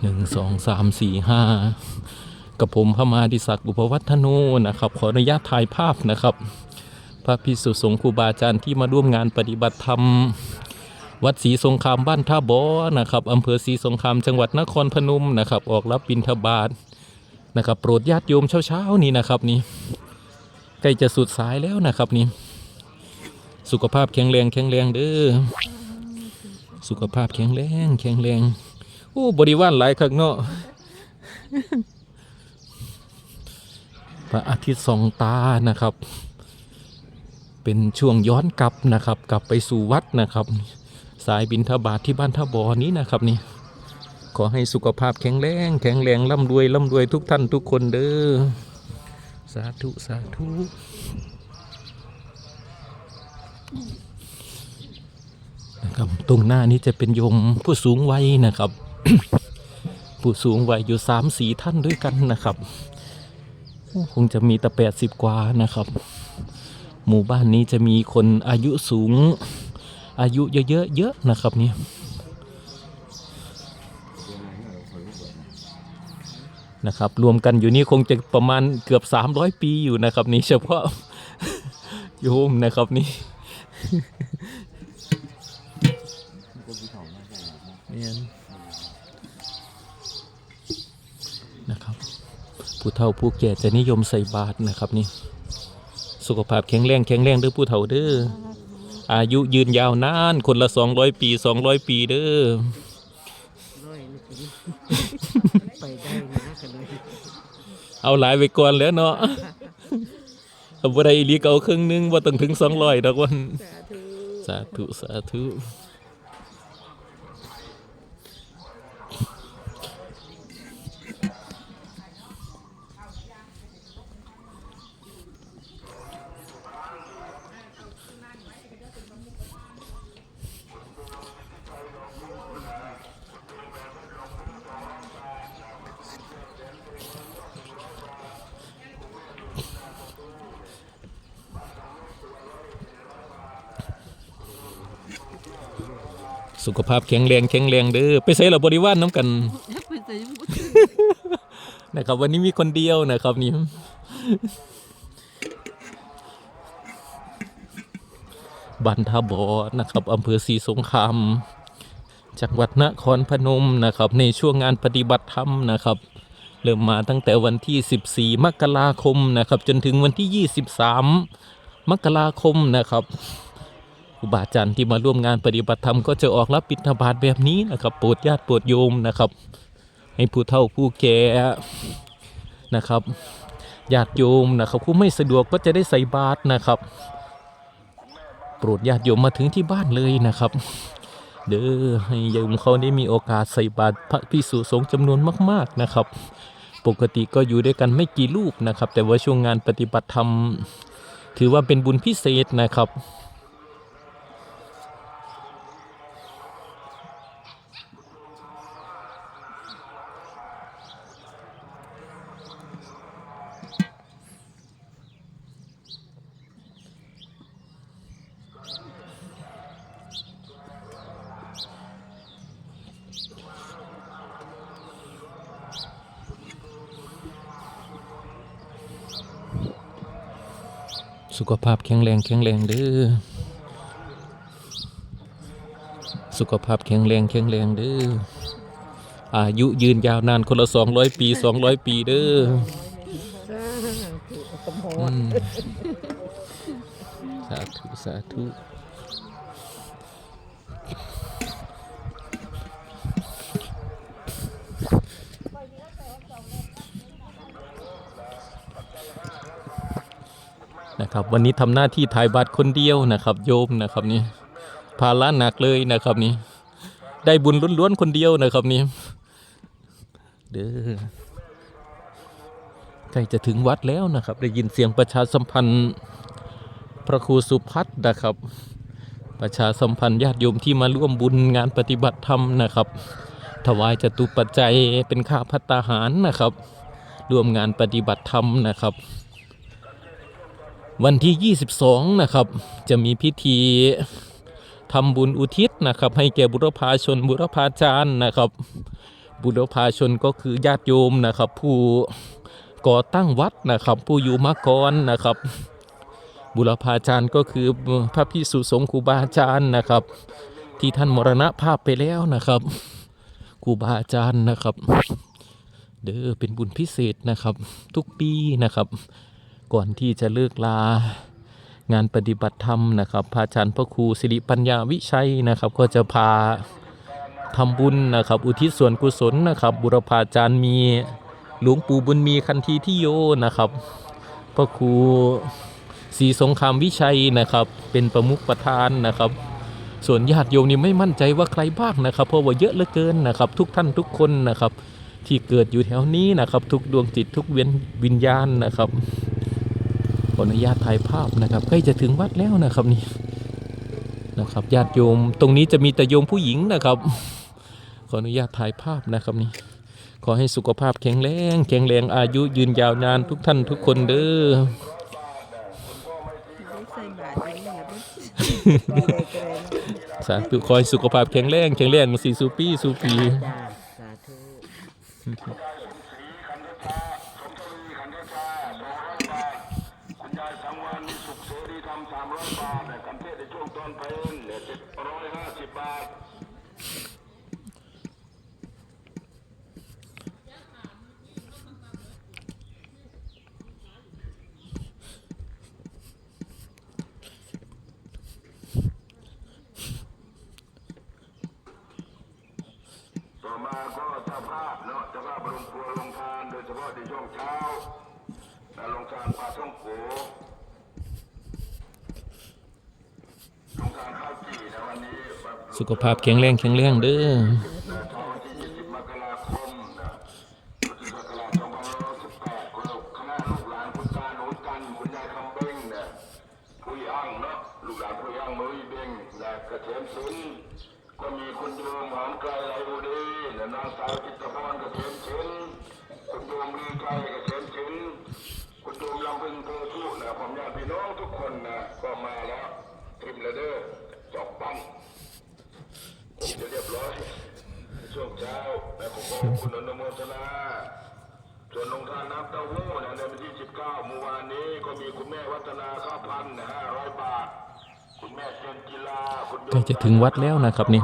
หนึ่งสองสามสี่ห้ากับผมพระมาดิศักดิ์อุปวัฒโนนะครับ ขออนุญาตถ่ายภาพนะครับ พระพิสุสงฆ์ครูบาอาจารย์ที่มาร่วมงานปฏิบัติธรรม วัดศรีสงครามบ้านท่าบอนะครับอำเภอศรีสงครามจังหวัดนครพนมนะครับ ออกรับบิณฑบาตนะครับ โปรดญาติโยมเช้าๆนี้นะครับนี่ใกล้จะสุดสายแล้วนะครับนี่สุขภาพแข็งแรงแข็งแรงเด้อสุขภาพแข็งแรงแข็งแรง โอ้บริวารหลายครั้งเนาะพระอาทิตย์สองตานะครับ เป็นช่วงย้อนกลับนะครับ กลับไปสู่วัดนะครับ สายบินทบาทที่บ้านท่าบอนี้นะครับนี่ขอให้สุขภาพแข็งแรงแข็งแรงร่ำรวยร่ำรวยทุกท่านทุกคนเด้อสาธุสาธุนะครับตรงหน้านี้จะเป็นโยมผู้สูงวัยนะครับ ผู้สูงวัยอยู่สามสีท่านด้วยกันนะครับ คงจะมีแต่แปดสิบกว่านะครับ หมู่บ้านนี้จะมีคนอายุสูง อายุเยอะๆเยอะนะครับเนี่ยนะครับรวมกันอยู่นี่คงจะประมาณเกือบ 300 ปีอยู่นะครับ นี่เฉพาะโยมนะครับนี่ เนี่ยนะครับ ผู้เฒ่าผู้แก่จะนิยมใส่บาตรนะครับนี่ สุขภาพแข็งแรงแข็งแรงเด้อผู้เฒ่าเด้ออายุยืนยาวนานคนละ200ปี200ปีเด้อร้อยนี่สิไปได้นะกันเลยเอาหลายไปก่อนแล้วเนาะเอาบ่ได้อีหลีก็เอาครึ่งหนึงบ่ต้องถึง200ดอกวัน สาธุ สาธุ สาธุสุขภาพแข็งแรงแข็งแรงเด้อไปใส่เราบริวารน้ำกันไปใส่หมดนะครับ วันนี้มีคนเดียวนะครับนี่บันทาบอนะครับอำเภอศรีสงครามจังหวัดนครพนมนะครับ ในช่วงงานปฏิบัติธรรมนะครับ เริ่มมาตั้งแต่วันที่ 14 มกราคมนะครับ จนถึงวันที่ 23 มกราคมนะครับ ครูบาอาจารย์ที่มาร่วมงานปฏิบัติธรรมก็จะออกรับบิณฑบาตแบบนี้นะครับโปรดญาติโปรดโยมนะครับ ให้ผู้เฒ่าผู้แก่นะครับญาติโยมนะครับผู้ไม่สะดวกก็จะได้ใส่บาตรนะครับ โปรดญาติโยมมาถึงที่บ้านเลยนะครับ เด้อให้โยมเขาได้มีโอกาสใส่บาตรพระพิสุสงฆ์จำนวนมาก ๆนะครับ ปกติก็อยู่ด้วยกันไม่กี่รูปนะครับ แต่ว่าช่วงงานปฏิบัติธรรม ถือว่าเป็นบุญพิเศษนะครับ สุขภาพแข็งแรงแข็งแรงเด้อ สุขภาพแข็งแรงแข็งแรงเด้อ อายุยืนยาวนานคนละ200ปี200ปีเด้อสาธุขโมอืยมสาธุสาธุ นะครับ วันนี้ทำหน้าที่ถ่ายบัตรคนเดียวนะครับ โยมนะครับนี่ภาระหนักเลยนะครับนี่ได้บุญล้วนๆคนเดียวนะครับนี่เด้อใกล้จะถึงวัดแล้วนะครับ ได้ยินเสียงประชาสัมพันธ์พระครูสุพัฒน์นะครับ ประชาสัมพันธ์ญาติโยมที่มาร่วมบุญงานปฏิบัติธรรมนะครับ ถวายจตุปัจจัยเป็นข้าพัตตาหารนะครับ ร่วมงานปฏิบัติธรรมนะครับ วันที่ 22 นะครับ จะมีพิธีทำบุญอุทิศนะครับ ให้แก่บุรพาชนบุรพาจารย์นะครับ บุรพาชนก็คือญาติโยมนะครับ ผู้ก่อตั้งวัดนะครับ ผู้อยู่มาก่อนนะครับ บุรพาจารย์ก็คือพระพิสุสงฆ์ครูบาอาจารย์นะครับ ที่ท่านมรณภาพไปแล้วนะครับครูบาอาจารย์นะครับ เด้อเป็นบุญพิเศษนะครับ ทุกปีนะครับ ก่อนที่จะเลิกลางานปฏิบัติธรรมนะครับพระอาจารย์พระครูสิริปัญญาวิชัยนะครับ ก็จะพาทำบุญนะครับ อุทิศส่วนกุศลนะครับ บุรพาจารย์มีหลวงปู่บุญมีคันธีที่โยนะครับ พระครูศรีสงครามวิชัยนะครับ เป็นประมุขประธานนะครับ ส่วนญาติโยมนี่ไม่มั่นใจว่าใครบ้างนะครับ เพราะว่าเยอะเหลือเกินนะครับ ทุกท่านทุกคนนะครับ ที่เกิดอยู่แถวนี้นะครับ ทุกดวงจิตทุกเวียนวิญญาณนะครับ ออนุญาตถ่ายภาพนะครับใกล้จะถึงวัดแล้วนะครับนี่นะครับญาติโยมตรงนี้จะมีแต่โยมผู้หญิงนะครับ ขออนุญาตถ่ายภาพนะครับนี่ขอให้สุขภาพแข็งแรงแข็งแรงอายุยืนยาวนานทุกท่านทุกคนเด้อสาธุขอให้สุขภาพแข็งแรงแข็งแรงสี่สูปีสูปี เสรีธรรมสามร้อยบาทแต่กันเทศในช่วงต้นเพลนเหลือเจ็ดร้อยห้าสิบบาทต่อมาก็เจ้าภาพเนาะเจ้าภาพลงครัวลงทานโดยเฉพาะในช่วงเช้าและลงทานปลาท่องโกลงทานข้าวจี่ในวันนี้วัน สุขภาพแข็งแรงแข็งแรงเด้อก็มีคุณโยมหอมไกลไหลบุรีนางสาวจิตพรกระเทียมสินคุณโยมลือไกลกระเทียมสินคุณโยมลำพึงโพชุนะผมญาติพี่น้องทุกคนนะก็มาแล้วทิมแล้วเด้อจอกปั้ง จะเรียบร้อยช่วงเช้าและขอขอบคุณอนุโมทนาส่วนลงทานน้ำเต้าหู้นะในวันที่ 19เมื่อวานนี้ก็มีคุณแม่วัฒนาข้าวพันห้าร้อยบาท คุณแม่เจนจิลาคุณโยมใกล้จะถึงวัดแล้วนะครับนี่